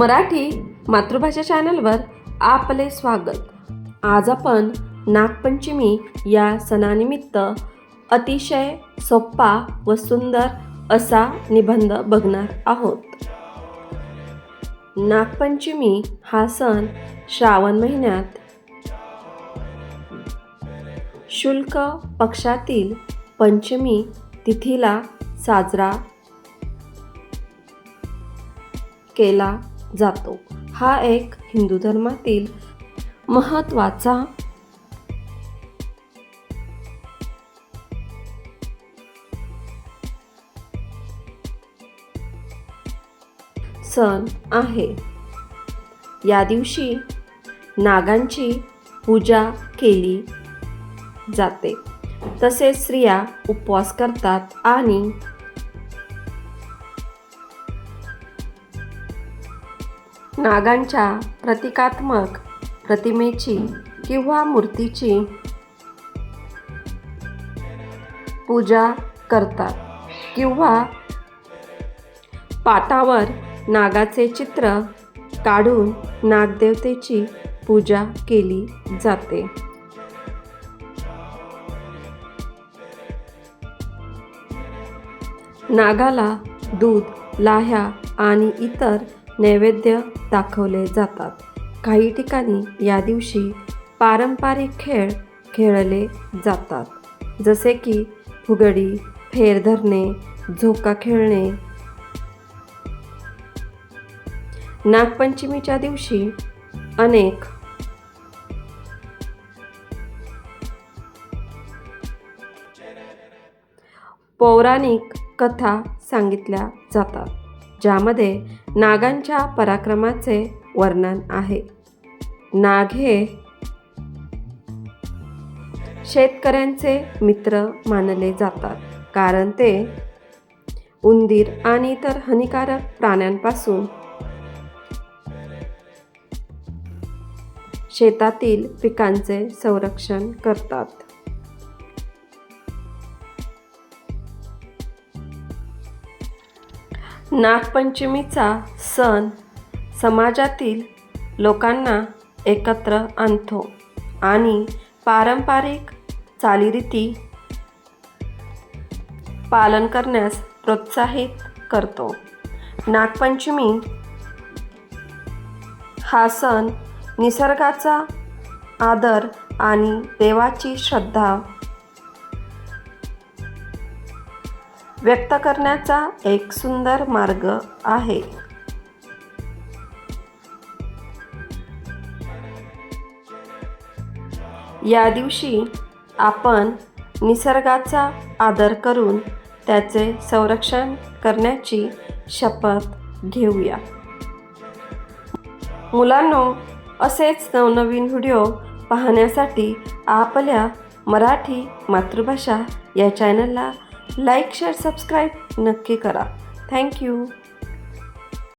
मराठी मातृभाषा चॅनलवर आपले स्वागत. आज आपण नागपंचमी या सणानिमित्त अतिशय सोप्पा व सुंदर असा निबंध बघणार आहोत. नागपंचमी हा सण श्रावण महिन्यात शुल्क पक्षातील पंचमी तिथीला साजरा केला जातो. हा एक हिंदू धर्मातील महत्त्वाचा सण आहे. या दिवशी नागांची पूजा केली जाते. तसेच स्त्रिया उपवास करतात आणि नागांच्या प्रतिकात्मक प्रतिमेची किंवा मूर्तीची पूजा करतात किंवा पाटावर नागाचे चित्र काढून नागदेवतेची पूजा केली जाते. नागाला दूध लाह्या आणि इतर नैवेद्य दाखवले जातात. काही ठिकाणी या दिवशी पारंपरिक खेळ खेळले जातात. जसे की फुगडी फेर धरणे झोका खेळणे. नागपंचमीच्या दिवशी अनेक पौराणिक कथा सांगितल्या जातात. ज्यामध्ये नागांच्या पराक्रमाचे वर्णन आहे. नाग हे शेतकऱ्यांचे मित्र मानले जातात कारण ते उंदीर आणि इतर हानिकारक प्राण्यांपासून शेतातील पिकांचे संरक्षण करतात. नागपंचमीचा सण समाजातील लोकांना एकत्र आणतो आणि पारंपरिक चालीरीती पालन करण्यास प्रोत्साहित करतो. नागपंचमी हा सण निसर्गाचा आदर आणि देवाची श्रद्धा व्यक्त करण्याचा एक सुंदर मार्ग आहे. या दिवशी आपण निसर्गाचा आदर करून त्याचे संरक्षण करण्याची शपथ घेऊया. मुलांनो असेच नवनवीन व्हिडिओ पाहण्यासाठी आपल्या मराठी मातृभाषा या चॅनलला लाईक शेअर सबस्क्राईब नक्की करा. थँक्यू